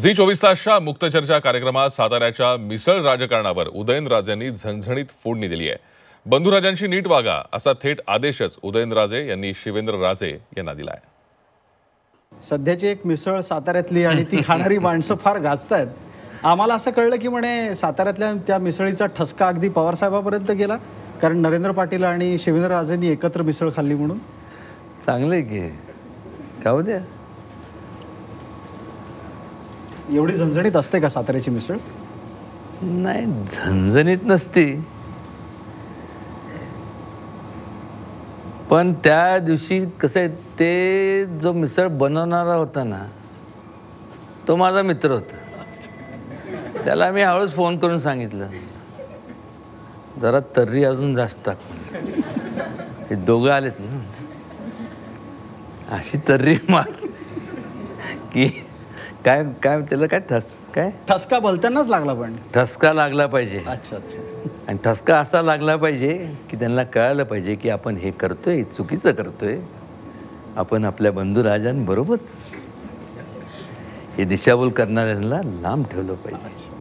Zee चोवीस तासच्या मुक्त चर्चा कार्यक्रमात साताऱ्याच्या मिसळ राजकारणावर उदयनराजेंनी झणझणीत फोडणी दिली आहे. बंधुराजांशी नीट वागा असा थेट आदेशच उदयनराजे यांनी शिवेंद्र राजे यांना दिला आहे सध्याची एक मिसळ साताऱ्यातली आणि ती खाणारी माणसं फार गाजतायत. आम्हाला असं कळलं की म्हणे साताऱ्यातल्या त्या मिसळीचा ठसका अगदी पवारसाहेबापर्यंत गेला. कारण नरेंद्र पाटील आणि शिवेंद्र राजेंनी एकत्र मिसळ खाल्ली म्हणून. चांगलं आहे की. खाऊ द्या. एवढी झणझणीत असते का साताऱ्याची मिसळ? नाही झणझणीत नसते. पण त्या दिवशी कसं आहे ते जो मिसळ बनवणारा होता ना तो माझा मित्र होता. त्याला मी हळूच फोन करून सांगितलं. जरा तर्री अजून जास्त टाक हे दोघं आलेत ना. अशी तर्री मार की काय काय त्याला काय ठस काय? ठसका भलत्यांनाच लागला पण. ठसका लागला पाहिजे. अच्छा अच्छा. आणि ठसका असा लागला पाहिजे की त्यांना कळायला पाहिजे की आपण हे करतोय चुकीचं करतोय. आपण आपल्या बंधुराजांबरोबर हे दिशाभूल करणाऱ्यांना लांब ठेवलं पाहिजे.